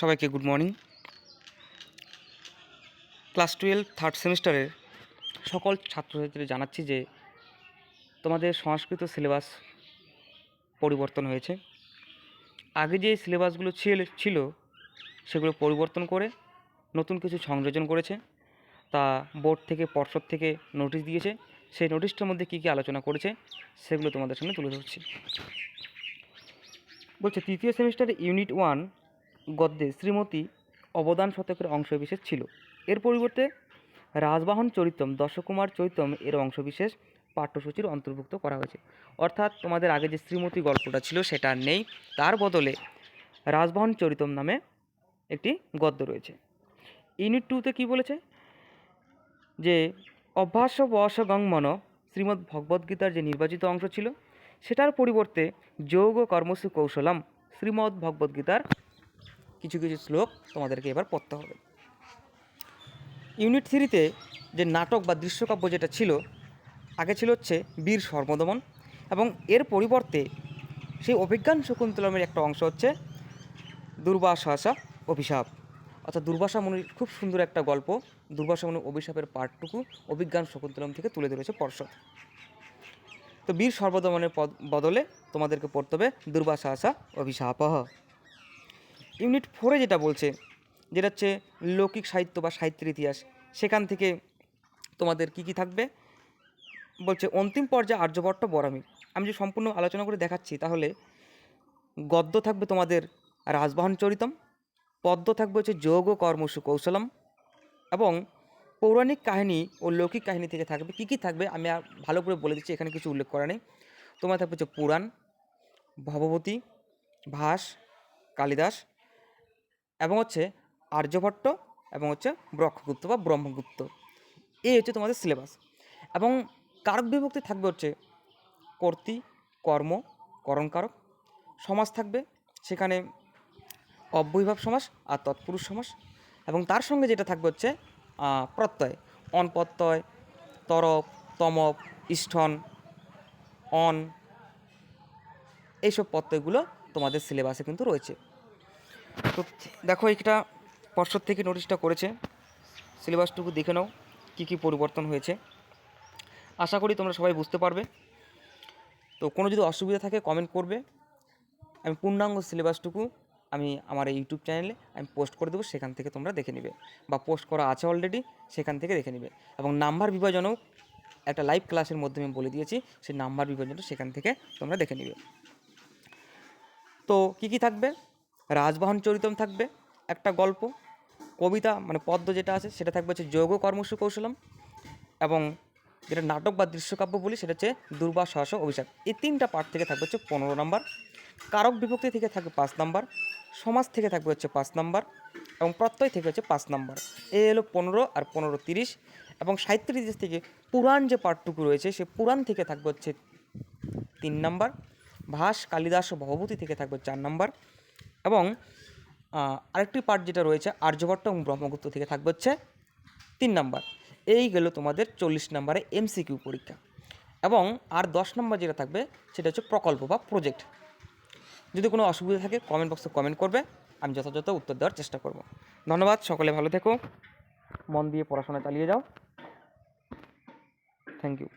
সবাইকে good morning class twelve third সেমিস্টারের সকল ছাত্রছাত্রীদের জানাচ্ছি যে তোমাদের সংস্কৃত সিলেবাস পরিবর্তন হয়েছে। আগে যে সিলেবাসগুলো ছিল সেগুলো পরিবর্তন করে নতুন কিছু সংযোজন করেছে। তা বোর্ড থেকে, পর্ষদ থেকে নোটিশ দিয়েছে। সেই নোটিশটার মধ্যে কী কী আলোচনা করেছে, সেগুলো তোমাদের সামনে তুলে ধরছি। বলছে, তৃতীয় সেমিস্টারে ইউনিট ওয়ান গদ্যে শ্রীমতী অবদান শতকের অংশবিশেষ ছিল। এর পরিবর্তে রাজবাহন চরিতম, দশকুমার চরিতম এর অংশবিশেষ পাঠ্যসূচির অন্তর্ভুক্ত করা হয়েছে। অর্থাৎ তোমাদের আগে যে শ্রীমতী গল্পটা ছিল সেটা নেই। তার বদলে রাজবাহন চরিতম নামে একটি গদ্য রয়েছে। ইউনিট টুতে কী বলেছে? যে, অভ্যাস বস গংমন শ্রীমদ্ ভগবদ্গীতার যে নির্বাচিত অংশ ছিল, সেটার পরিবর্তে যোগ কর্মসু কৌশলম, শ্রীমদ্ ভগবদ্গীতার কিছু কিছু শ্লোক তোমাদেরকে এবার পড়তে হবে। ইউনিট থ্রিতে যে নাটক বা দৃশ্যকাব্য যেটা ছিল, আগে ছিল হচ্ছে বীর সর্বদমন এবং এর পরিবর্তে সেই অভিজ্ঞান শকুন্তলমের একটা অংশ হচ্ছে দুর্বাসা অভিশাপ। অর্থাৎ দুর্বাসা মুনির খুব সুন্দর একটা গল্প। দুর্বাসা মুনির অভিশাপের পাঠটুকু অভিজ্ঞান শকুন্তলম থেকে তুলে ধরেছে পর্ষদ। তো বীর সর্বদমনের পদ, বদলে তোমাদেরকে পড়তে হবে দুর্বাসা আসা অভিশাপহ ইউনিট ফোরে যেটা বলছে, যেটা হচ্ছে লৌকিক সাহিত্য বা সাহিত্যের ইতিহাস, সেখান থেকে তোমাদের কি কি থাকবে? বলছে, অন্তিম পর্যায়ে আর্যভট্ট বরামি। আমি যে সম্পূর্ণ আলোচনা করে দেখাচ্ছি, তাহলে গদ্য থাকবে তোমাদের রাজবাহন চরিতম, পদ্য থাকবে হচ্ছে যোগ ও কর্মসু কৌশলম, এবং পৌরাণিক কাহিনী ও লৌকিক কাহিনী থেকে থাকবে, কী কী থাকবে আমি আর ভালো করে বলে দিচ্ছি, এখানে কিছু উল্লেখ করা নেই। তোমার থাকবে হচ্ছে পুরাণ ভবভূতি ভাস, কালিদাস এবং হচ্ছে আর্যভট্ট এবং হচ্ছে ব্রহ্মগুপ্ত বা ব্রহ্মগুপ্ত। এই হচ্ছে তোমাদের সিলেবাস এবং কারক বিভক্তি থাকবে হচ্ছে কর্তৃ, কর্ম, করণকারক। সমাজ থাকবে সেখানে অব্যয়ভাব সমাস আর তৎপুরুষ সমাস। এবং তার সঙ্গে যেটা থাকবে হচ্ছে প্রত্যয়। অন প্রত্যয়, তরপ, তমপ, ইষ্ঠন, অন, এইসব প্রত্যয়গুলো তোমাদের সিলেবাসে কিন্তু রয়েছে। তো দেখো এটা পর্ষদ থেকে নোটিশটা করেছে। সিলেবাসটুকু দেখে নাও, কী কী পরিবর্তন হয়েছে। আশা করি তোমরা সবাই বুঝতে পারবে। তো কোনো যদি অসুবিধা থাকে কমেন্ট করবে। আমি পূর্ণাঙ্গ সিলেবাসটুকু আমি আমার ইউটিউব চ্যানেলে আমি পোস্ট করে দেবো, সেখান থেকে তোমরা দেখে নিবে। বা পোস্ট করা আছে অলরেডি সেখান থেকে দেখে নিবে। এবং নাম্বার বিভাজনও একটা লাইভ ক্লাসের মাধ্যমে বলে দিয়েছি, সেই নাম্বার বিভাজনটা সেখান থেকে তোমরা দেখে নিবে। তো কি কি থাকবে? রাজবাহন চরিতম থাকবে একটা গল্প, কবিতা মানে পদ্য যেটা আছে সেটা থাকবে হচ্ছে যোগ কর্মসু কৌশলম এবং যেটা নাটক বা দৃশ্যকাব্য বলি সেটা হচ্ছে দুর্বা সহস অভিশাপ। এই তিনটা পার্ট থেকে থাকবে হচ্ছে পনেরো নম্বর। কারক বিভক্তি থেকে থাকবে পাঁচ নম্বর। সমাজ থেকে থাকবে হচ্ছে পাঁচ নম্বর এবং প্রত্যয় থেকে হচ্ছে পাঁচ নম্বর। এ হলো পনেরো আর পনেরো তিরিশ এবং সাহিত্যের ইতিহাস থেকে পুরাণ যে পাঠটুকু রয়েছে সে পুরাণ থেকে থাকবে হচ্ছে তিন নম্বর। ভাস, কালিদাস ও ভবভূতি থেকে থাকবে চার নাম্বার। এবং আরেকটি পার্ট যেটা রয়েছে আর্যভট্ট এবং ব্রহ্মগুপ্ত থেকে থাকবে হচ্ছে তিন নাম্বার এই গেল তোমাদের চল্লিশ নাম্বারে এমসিকিউ পরীক্ষা। এবং, আর দশ নম্বর যেটা থাকবে, সেটা হচ্ছে প্রকল্প বা প্রজেক্ট যদি কোনো অসুবিধা থাকে কমেন্ট বক্সে কমেন্ট করবে, আমি যথাযথ উত্তর দেওয়ার চেষ্টা করব। ধন্যবাদ, সকলে ভালো থেকো। মন দিয়ে পড়াশোনা চালিয়ে যাও। Thank you